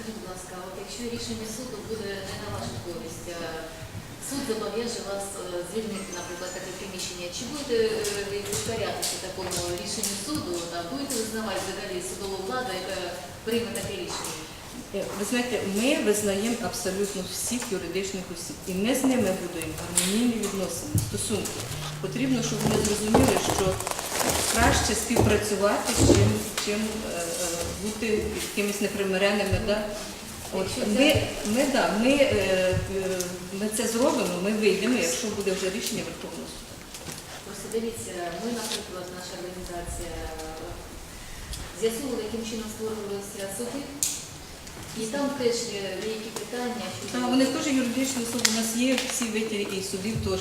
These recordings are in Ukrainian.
Скажіть, будь ласка, от якщо рішення суду буде не на вашу користь, а суд зобов'яже вас е, звільнити, наприклад, таке приміщення, чи будете е, ви такому рішенню суду, та будете визнавати взагалі судову владу, яка прийме таке рішення? Е, Ви знаєте, ми визнаємо абсолютно всіх юридичних осіб, і ми з ними будуємо гармонійні відносини, стосунки. Потрібно, щоб вони зрозуміли, що краще співпрацювати, чим, чим е, е, бути якимись непримиренними. Да? От, ми, ми, да, ми, е, ми це зробимо, ми вийдемо, якщо буде вже рішення Верховного суду. Просто дивіться, ми, наприклад, наша організація з'ясували, яким чином створювалися суди, і там теж є деякі питання, що Та, вони теж юридичні особи, у нас є всі витяги і судів теж.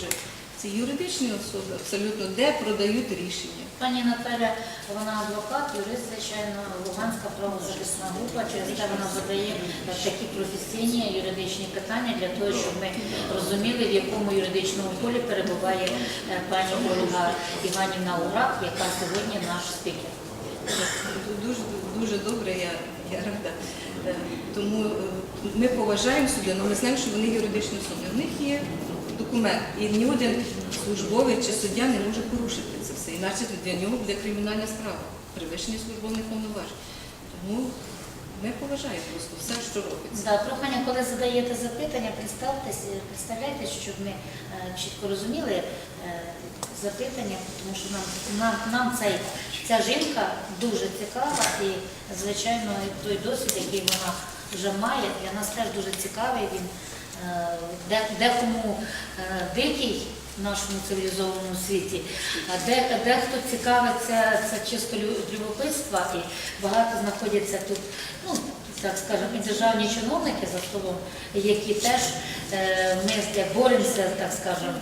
Це юридичні особи абсолютно, де продають рішення. Пані Наталя, вона адвокат, юрист, звичайно, Луганська правозахисна група. Через те вона задає такі професійні юридичні питання для того, щоб ми розуміли, в якому юридичному полі перебуває е, пані Ольга Іванівна Урак, яка сьогодні наш спікер. Дуже дуже добре, я, я рада. Е, Тому е, ми поважаємо суди, але ми знаємо, що вони юридичні особи. В них є документ, і ні один службовець чи суддя не може порушити це все. Іначе для нього буде кримінальна справа, перевищення службових повноважень. Тому ми поважаємо просто все, що робиться. Да, прохання, коли задаєте запитання, представтесь, е, представляйтесь, щоб ми е, чітко розуміли е, запитання, тому що нам, нам, нам цей, ця жінка дуже цікава і, звичайно, той досвід, який вона вже має, для нас теж дуже цікавий. Він декому е, дикий в нашому цивілізованому світі, де, дехто цікавиться це чисто лю- любопитства і багато знаходяться тут, ну так скажемо, і державні чиновники за столом, які теж е, ми боремося, так скажемо,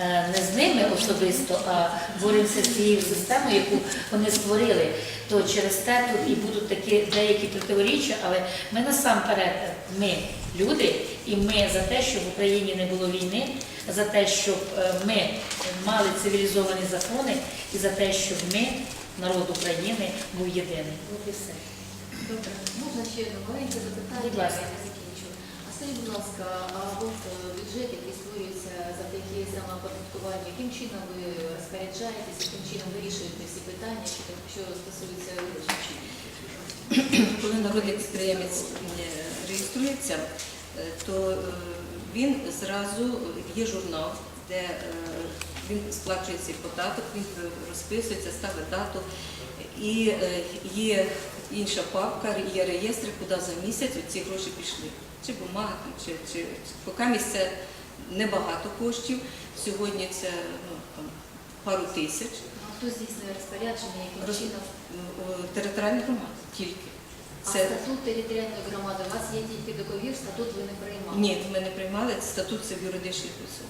е, не з ними особисто, а боремося з цією системою, яку вони створили. То через те тут і будуть такі деякі противоріччя, але ми насамперед, ми люди, і ми за те, щоб в Україні не було війни, за те, щоб е, ми мали цивілізовані закони, і за те, щоб ми, народ України, був єдиний. От і все. Добре. Можна ще одне маленьке запитання, Будь ласка. я закінчу. А скажіть, будь ласка, а от е, бюджет, який створюється завдяки самооподаткуванню, яким чином ви розпоряджаєтесь, яким чином вирішуєте всі питання, що, стосується виборчих? Коли народний підприємець е, реєструється, то е, він зразу є журнал, де е, він сплачує цей податок, він розписується, ставить дату. І е, є інша папка, є реєстри, куди за місяць ці гроші пішли. Чи бумага, чи, чи поки місце небагато коштів. Сьогодні це ну, там, пару тисяч. А хто здійснює розпорядження, яким чином? Територіальна громада тільки. А Це статут територіальної громади у вас є тільки договір, статут ви не приймали? Ні, ми не приймали статут це в юридичних осіб.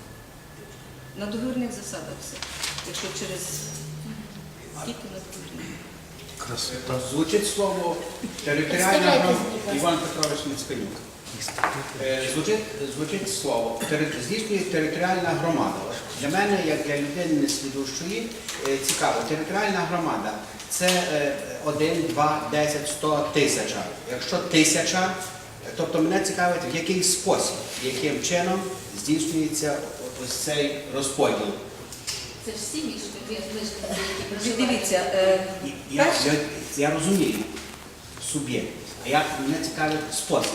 На договірних засадах все. Якщо через скільки на договірних. Красота. Звучить слово територіальна Представляйтесь, громада. ласка. Іван Петрович Мицьканюк. Е, Звучить, звучить слово «Тери- здійснює територіальна громада. Для мене, як для людини неслідущої, е, цікаво, територіальна громада це е, 1, 2, 10, 100, тисяча. Якщо тисяча, тобто мене цікавить, в який спосіб, яким чином здійснюється ось цей розподіл. Це ж всі мішки, мешканці, які проживають. Дивіться, е, Я, я, я розумію суб'єкт, а як мене цікавить спосіб.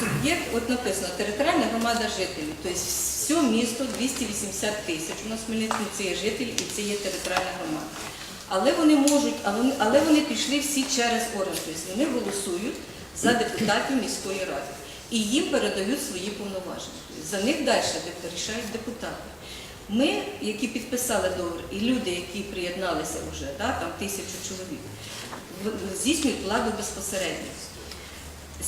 Суб'єкт, от написано, територіальна громада жителів, тобто все місто 280 тисяч. У нас в Хмельницькому це є жителі і це є територіальна громада. Але вони можуть, а вони- але вони пішли всі через орган, тобто вони голосують за депутатів міської ради. І їм передають свої повноваження. За них далі рішають депутати. Ми, які підписали договір, і люди, які приєдналися вже, да, там тисячу чоловік, здійснюють владу безпосередньо.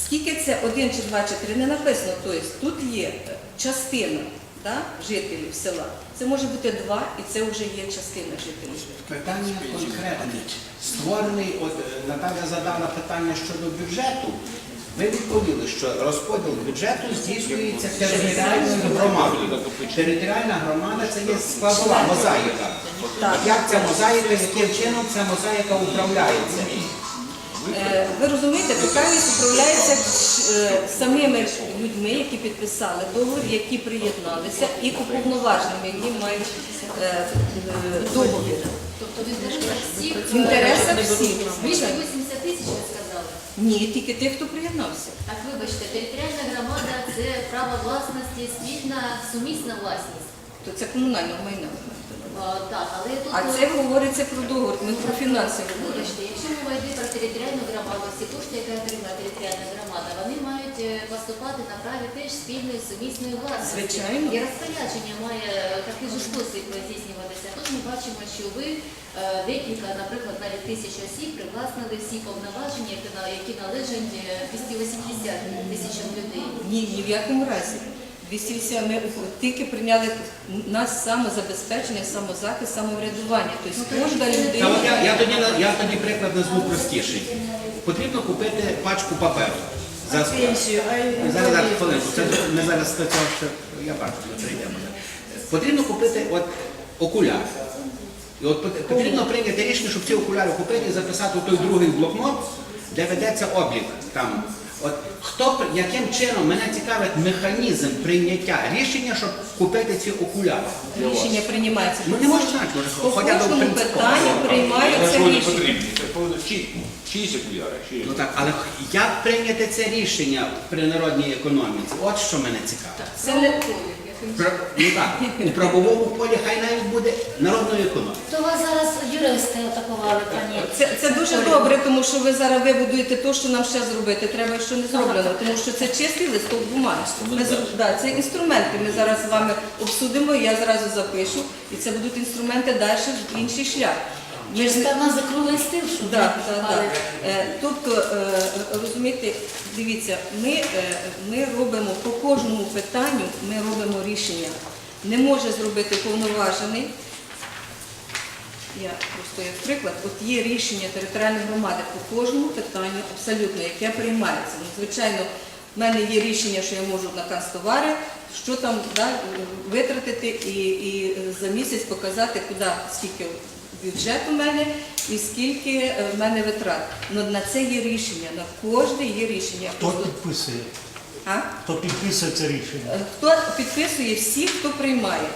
Скільки це один чи два чи три не написано, тобто тут є е, частина да, жителів села. Це може бути два, і це вже є частина жителів. Питання конкретне. Створений, от е, Наталя задала питання щодо бюджету. Ви відповіли, що розподіл бюджету здійснюється територіальною громадою. Територіальна громада це є складова мозаїка. Як ця мозаїка, яким чином ця мозаїка управляється? Е, Ви розумієте, покарність управляється е, самими людьми, які підписали договір, які приєдналися, і уповноваженими, які мають е, договір. Тобто в інтересах всіх... В інтересах всіх. Більше 80 тисяч ви сказали. Ні, тільки тих, хто приєднався. Так, вибачте, територіальна громада – це право власності, спільна, сумісна власність. То це комунальне майно. А, так, але тут... А це говориться про договір, ми про фінанси говоримо. Якщо мова йде про територіальну громаду, всі кошти, які отримала територіальна громада, вони мають е, поступати на праві теж спільної сумісної власності. Звичайно. І розпорядження має е, такий же спосіб здійснюватися. Тут ми бачимо, що ви е, декілька, наприклад, навіть тисяч осіб привласнили всі повноваження, які належать е, 280 тисячам людей. Ні, ні в якому разі. 208 ми тільки прийняли нас самозабезпечення, самозахист, самоврядування. Тобто кожна людина. я, я, тоді, я тоді приклад назву простіший. Потрібно купити пачку паперу. За Пенсію, а й- Зараз, зараз, хвилинку, це ми зараз до цього ще, я бачу, ми прийдемо. Потрібно купити от окуляри. І от потрібно прийняти рішення, щоб ці окуляри купити і записати у той другий блокнот, де ведеться облік. Там. От хто яким чином мене цікавить механізм прийняття рішення, щоб купити ці окуляри? Рішення приймається. Ну не можна По кожному питанню приймаються рішення. чиїсь окуляри? Ну так, але як прийняти це рішення при народній економіці? От що мене цікавить. Це не Ну так, у правовому полі хай навіть буде народної економіки. То вас зараз юристи атакували, пані. Це, це дуже добре, тому що ви зараз вибудуєте те, що нам ще зробити. Треба, що не зроблено, тому що це чистий листок бумаги. Ми, да, це інструменти. Ми зараз з вами обсудимо, я зразу запишу, і це будуть інструменти далі в інший шлях. Ми ж нас за круглий стил, щоб Да, ми да, да. Е, Тобто, е, розумієте, дивіться, ми, е, ми робимо по кожному питанню, ми робимо рішення. Не може зробити повноважений. Я просто як приклад, от є рішення територіальної громади по кожному питанню абсолютно, яке приймається. Ну, звичайно, в мене є рішення, що я можу на канцтовари, що там да, витратити і, і за місяць показати, куди скільки бюджет у мене і скільки е, в мене витрат. Ну, на це є рішення, на кожне є рішення. Хто підписує? А? Хто підписує це рішення? Е, Хто підписує всі, хто приймає.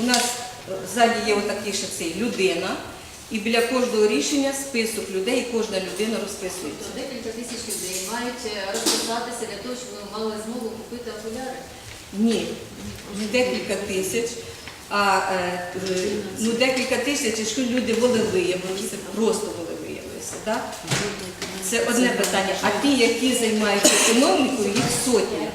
У нас е, ззаді є отакий ще цей людина, і біля кожного рішення список людей, і кожна людина розписується. Тобто декілька тисяч людей мають е, розписатися для того, щоб ви мали змогу купити окуляри. Ні, не декілька тисяч, а е, е, ну, декілька тисяч, якщо люди волевиявилися, просто волевиявилися. Да? Це одне питання. А ті, які займаються економікою, їх сотні.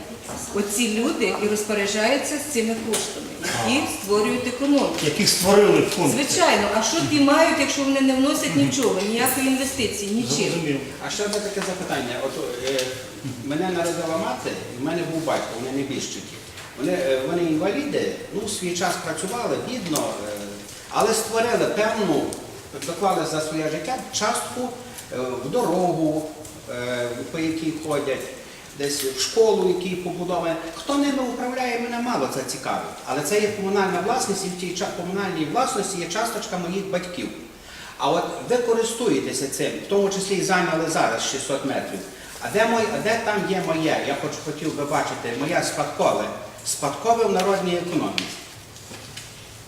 Оці люди і розпоряджаються з цими коштами, які створюють економіку. Яких створили фонд? Звичайно, а що ті мають, якщо вони не вносять нічого, ніякої інвестиції, нічим? Зрозумів. А ще одне таке запитання. От е, мене народила мати, і в мене був батько, вони небіжчики. Вони, е, вони інваліди, ну, свій час працювали, бідно, е, але створили певну, доклали за своє життя частку е, в дорогу, е, по якій ходять, десь в школу, який побудований. Хто ними управляє, мене мало це цікавить. Але це є комунальна власність, і в тій комунальній власності є часточка моїх батьків. А от ви користуєтеся цим, в тому числі і зайняли зараз 600 метрів. А де, мой, а де там є моє? Я хоч хотів би бачити моє спадкове. Спадкове в народній економіці.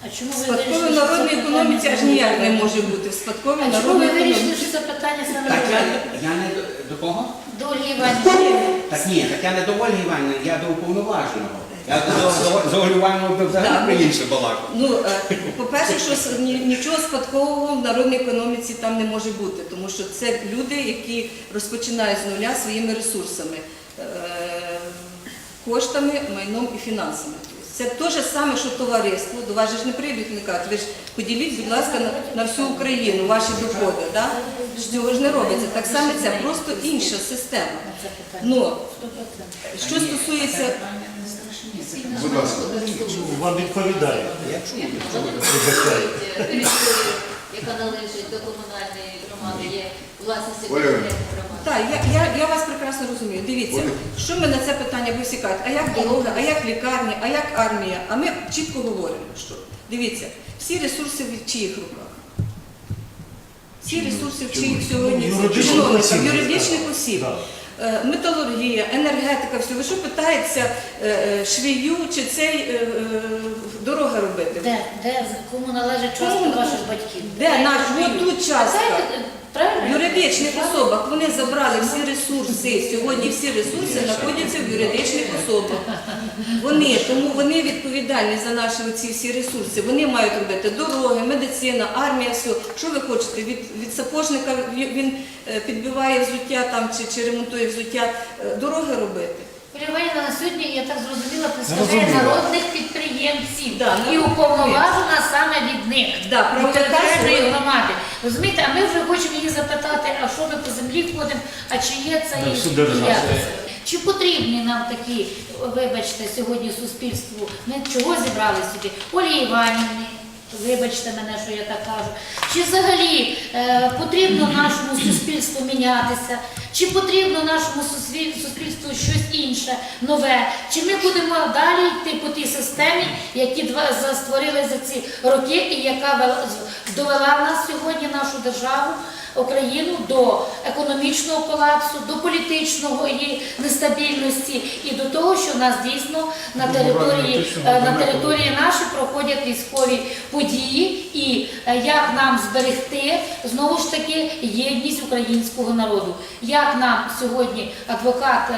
А чому ви вирішили, що народній це економіці аж ніяк не може бути. В спадковій А чому народній ви вирішили, економіці. що це питання саме Так я, до я не до, до кого? До Ольги Іванівни. Так ні, так я не до Ольги Іванівни, я до уповноваженого. Я до, до, до Ольги Іванівни би Так, взагалі про ну, інше балакав. Ну, е, по-перше, що с- ні- нічого спадкового в народній економіці там не може бути, тому що це люди, які розпочинають з нуля своїми ресурсами, е, коштами, майном і фінансами. Це те ж саме, що товариство. До вас же ж не прийдуть не кажуть, ви ж поділіть, будь ласка, на, на всю Україну ваші доходи. Да? Цього ж не робиться. Так само це просто інша система. Це питання. Ну, 100%. що стосується Будь ласка. Вам відповідає. Я чую. Вибачаю. яка належить до комунальної громади, є власністю територіальної громади. Так, я, я, я вас прекрасно розумію. Дивіться, що ми на це питання ви всі кажете, а як дорога, а як лікарні, а як армія? А ми чітко говоримо, що дивіться, всі ресурси в чиїх руках? Всі ресурси в чиїх сьогодні Юридичних чиновників, осіб, юридичних осіб. Е, Металургія, енергетика, все. Ви що питається е, е, швію чи цей е, робити? Де, де, кому належить частка ваших батьків? Де наш от тут частка? Правильно? В юридичних особах вони забрали всі ресурси. Сьогодні всі ресурси знаходяться в юридичних особах. Вони тому вони відповідальні за наші оці всі ресурси. Вони мають робити дороги, медицина, армія, все. Що ви хочете? Від, від сапожника він е, підбиває взуття там чи, чи ремонтує взуття, е, дороги робити. Іванівна на сьогодні, я так зрозуміла, представляє народних підприємців Да, і ну, уповноважена саме від них, Да, від правда, територіальної громади. Розумієте, а ми вже хочемо її запитати, а що ми по землі ходимо, а чи є це Да, і всю державу. як? Чи потрібні нам такі, вибачте, сьогодні суспільству? Ми чого зібрали сюди? Олі Іванівні, вибачте мене, що я так кажу. Чи взагалі е, потрібно нашому суспільству мінятися? Чи потрібно нашому суспільству щось інше, нове? Чи ми будемо далі йти по тій системі, які створили за ці роки, і яка довела нас сьогодні, нашу державу? Україну до економічного колапсу, до політичної нестабільності і до того, що в нас дійсно на території, е, на території наші проходять військові події, і е, як нам зберегти знову ж таки єдність українського народу. Як нам сьогодні адвокат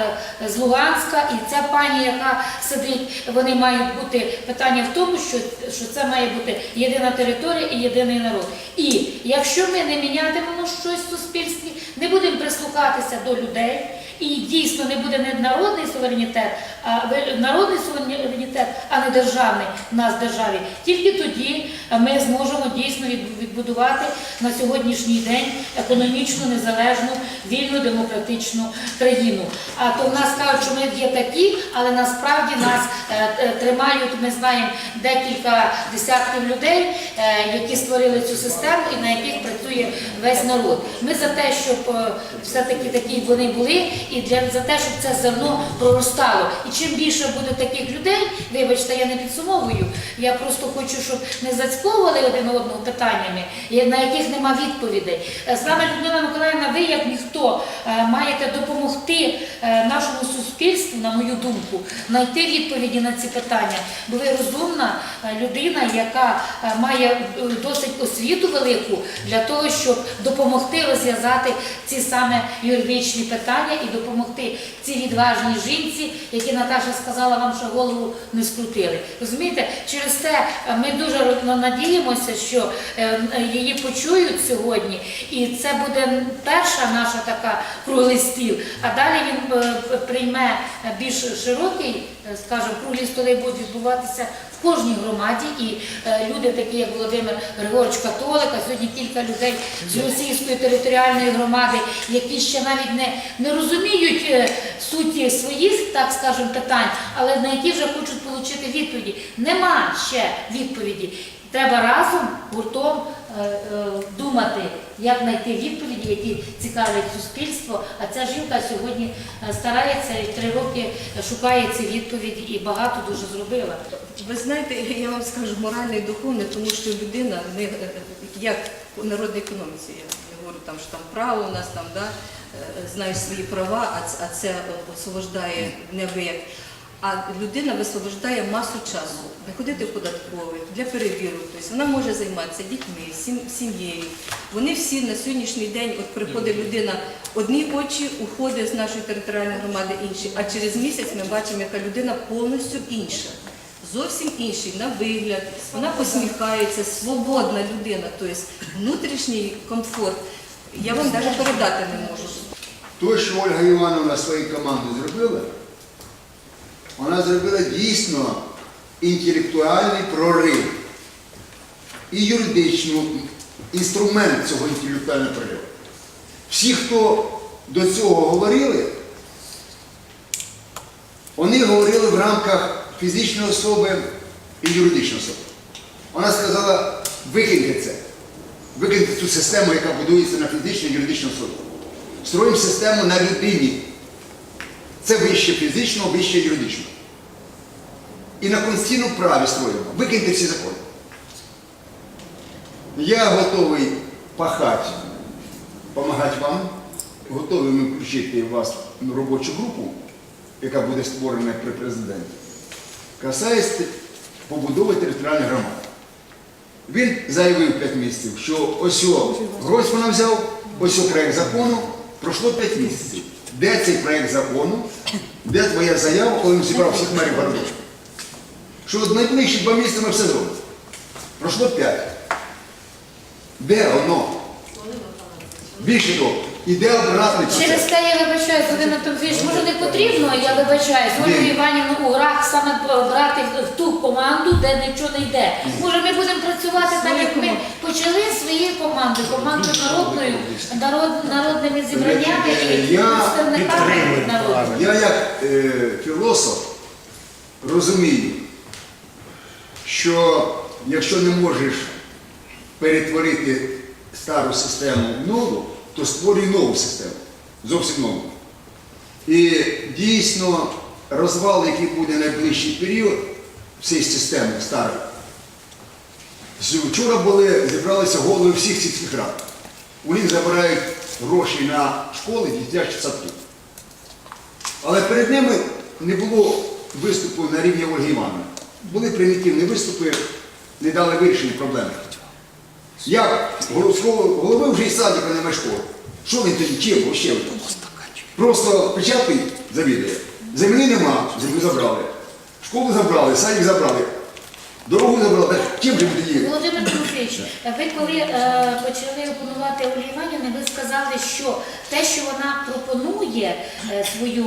е, з Луганська і ця пані, яка сидить, вони мають бути питання в тому, що, що це має бути єдина територія і єдиний народ. І якщо ми не мінятимемо щось в суспільстві, не будемо прислухатися до людей. І дійсно не буде не народний суверенітет, а народний суверенітет, а не державний в нас державі. Тільки тоді ми зможемо дійсно відбудувати на сьогоднішній день економічно незалежну, вільну, демократичну країну. А то в нас кажуть, що ми є такі, але насправді нас е, е, тримають. Ми знаємо декілька десятків людей, е, які створили цю систему і на яких працює весь народ. Ми за те, щоб е, все-таки такі вони були, і для за те, щоб це зерно проростало. І чим більше буде таких людей, вибачте, я не підсумовую. Я просто хочу, щоб не зацьковували один одного питаннями, на яких нема відповідей. Е, Саме Людмила Миколаївна, ви як ніхто е, маєте допомогти е, нашому суспільству, на мою думку, знайти відповіді на ці питання. Бо ви розумна людина, яка має досить освіту велику для того, щоб допомогти розв'язати ці саме юридичні питання і допомогти цій відважній жінці, які Наташа сказала вам, що голову не скрутили. Розумієте, через те е, ми дуже надіємося, що е, е, її почують сьогодні, і це буде перша наша така круглий стіл. А далі він прийме більш широкий, скажімо, круглі столи будуть відбуватися кожній громаді. І е, люди, такі як Володимир Григорович Католик, а сьогодні кілька людей з російської територіальної громади, які ще навіть не, не розуміють е, суті своїх, так скажемо, питань, але на які вже хочуть отримати відповіді. Нема ще відповіді. Треба разом гуртом думати, як знайти відповіді, які цікавлять суспільство. А ця жінка сьогодні е, старається і три роки шукає ці відповіді і багато дуже зробила. Ви знаєте, я вам скажу моральне і духовне, тому що людина не е, як народній економіці. Я говорю там, що там право у нас там да, е, знаєш свої права, а це, освобождає неабияк. А людина висвобождає масу часу, не ходити в податковий для перевірок. Тобто вона може займатися дітьми, сім'єю. Вони всі на сьогоднішній день, от приходить людина, одні очі уходить з нашої територіальної громади, інші, а через місяць ми бачимо, яка людина повністю інша. Зовсім інший на вигляд, вона посміхається, свободна людина, тобто внутрішній комфорт. Я вам навіть передати не можу. То, що Ольга Івановна своєю командою зробила, вона зробила дійсно інтелектуальний прорив і юридичний інструмент цього інтелектуального прориву. Всі, хто до цього говорили, вони говорили в рамках фізичної особи і юридичної особи. Вона сказала, викиньте це, викиньте цю систему, яка будується на фізичній і юридичній особі. Строїмо систему на людині. Це вище фізичного, вище юридичного. І на конституційному праві строїмо. Викиньте всі закони. Я готовий пахати допомагати вам. Готові ми включити вас в робочу групу, яка буде створена при президенті. Касається побудови територіальних громад. Він заявив 5 місяців, що ось Гройсмана взяв, ось проєкт закону, пройшло 5 місяців. Де цей проєкт закону? Де твоя заява, коли він зібрав всіх мерів городів? Що в найближчі два місяці ми все зробимо. Пройшло п'ять. Де воно? Більше того, іде обратний Через те я вибачаюсь, Володимир Тимофійович, може не потрібно, я вибачаюсь, Ні. Ольгу Іванівну у грах саме брати в ту команду, де нічого не йде. Може ми будемо працювати так, як ми почали своєю командою, командою народною, народ, народними зібраннями і представниками народу. Я як е, філософ розумію, що якщо не можеш перетворити стару систему в нову, то створюй нову систему, зовсім нову. І дійсно розвал, який буде найближчий період всієї системи старої. Вчора були, зібралися голови всіх сільських рад. У них забирають гроші на школи, дитячі садки. Але перед ними не було виступу на рівні Ольги Івановни. Були примітивні виступи, не дали вирішення проблеми. Як городського голови вже і садика немає школи. Що він тоді чим ще? Просто печатки завідує. Землі нема, землю забрали. Школу забрали, садик забрали. Дорогу забрали. Чим же тоді? Володимир Тимофійович, ви коли е, почали опонувати Ольгі Іванівні, ви сказали, що те, що вона пропонує е, свою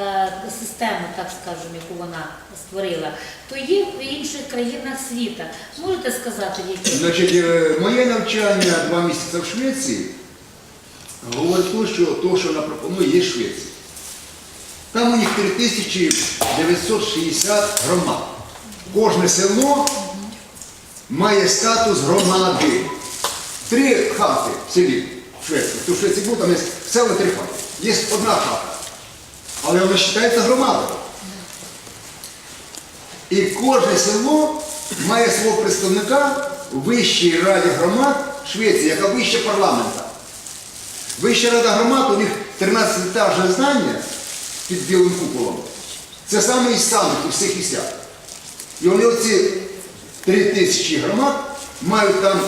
е, систему, так скажемо, яку вона створила, то є в інших країнах світу. Можете сказати, в яких? Значить, е, моє навчання два місяці в Швеції говорить те, що то, що вона пропонує, є Швеція. Там у них 3960 громад. Кожне село має статус громади. Три хати в селі в Швеції. Хто в Швеції був, там є села три хати. Є одна хата. Але вона вважається громадою. І кожне село має свого представника у Вищій раді громад Швеції, яка вище парламента. Вища рада громад, у них 13-етажне здання під білим куполом. Це саме із самих у всіх місцях. І вони оці три тисячі громад мають там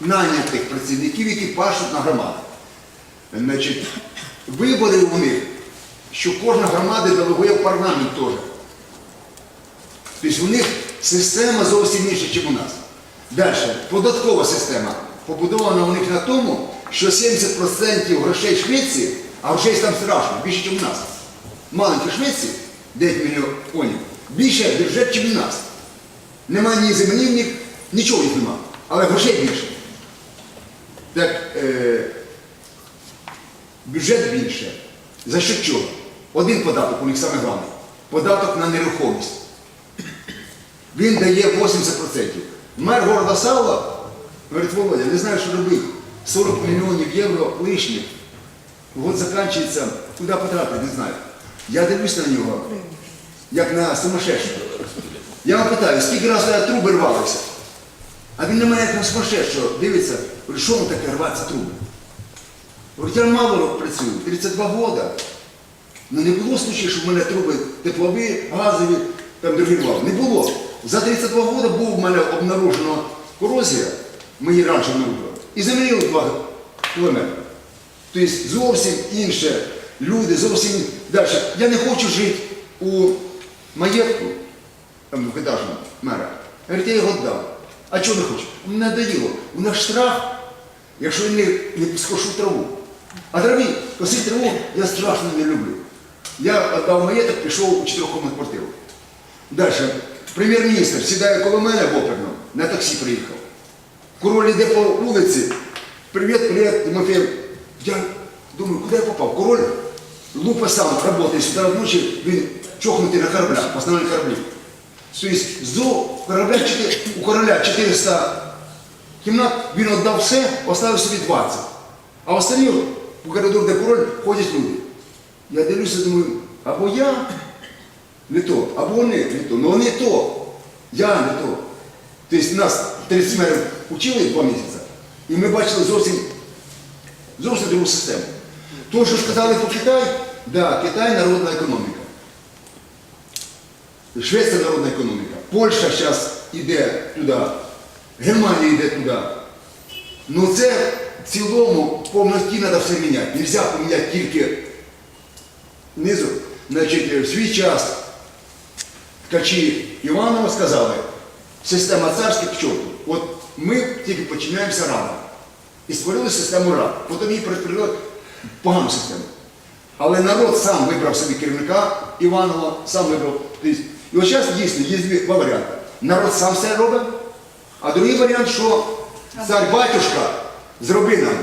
нанятих працівників, які пашуть на громадах. Значить, вибори у них, що кожна громада делегує в парламент теж. Тобто у них система зовсім інша, ніж у нас. Далі, податкова система побудована у них на тому, що 70% грошей Швеції, а грошей там страшно, більше, ніж у нас. Маленькі Швеції, 9 мільйонів, більше бюджет, ніж у нас. Нема ні землі, ні, нічого їх нема, але грошей більше. Так, е, бюджет більше. За що чого? Один податок у них саме головний. Податок на нерухомість. Він дає 80%. Мер города Сала говорить, Володя, не знаю, що робити. 40 мільйонів євро лишніх. От закінчується, куди потратити, не знаю. Я дивлюсь на нього, як на сумасшедшого. Я вам питаю, скільки разів труби рвалися? А він на мене як на сумасшедшого дивиться, що воно таке рваться труби? Говорить, я мало працюю, 32 года. Ну не було случаю, що в мене труби теплові, газові, там дорогували. Не було. За 32 роки був в мене обнаружено корозія, її раніше обнаружили, і замінили 2 кілометри. Тобто зовсім інше люди, зовсім далі. Я не хочу жити у маєтку, там мера. Говорить, я його дав. А чого не хочу? Мені надоїло. У нас штраф, якщо я не, не скошу траву. А траві, косити траву я страшно не люблю. Я віддав маєток, пішов у чотирьохкомнатну квартиру. Далі. Прем'єр-міністр сідає коло мене в оперну, на таксі приїхав. Король йде по вулиці. Привіт, привіт, Тимофій. Я думаю, куди я попав? Король лупа сам працює сюди вночі, він чохнутий на кораблях, по основному кораблі. Тобто корабля, у короля 400 кімнат, він віддав все, оставив собі 20. А останні по коридору, де король, ходять люди. Я дивлюся, думаю, або я не то, або вони не то. Ну не то. Я не то. Тобто нас 30 мерів учили два місяці, і ми бачили зовсім Зовсім другу систему. То, що сказали про Китай, да, Китай народна економіка. Швеція народна економіка. Польща зараз йде туди, Германія йде туди. Ну це в цілому повноті треба все міняти. Нельзя поміняти тільки низу. Значить, в свій час ткачі Іванова сказали, система царських к. От ми тільки починаємося рано. І створили систему рад. Потім її перетворили погану систему. Але народ сам вибрав собі керівника Іванова, сам вибрав. І от зараз дійсно є два варіанти. Народ сам все робить, а другий варіант, що цар батюшка зроби нам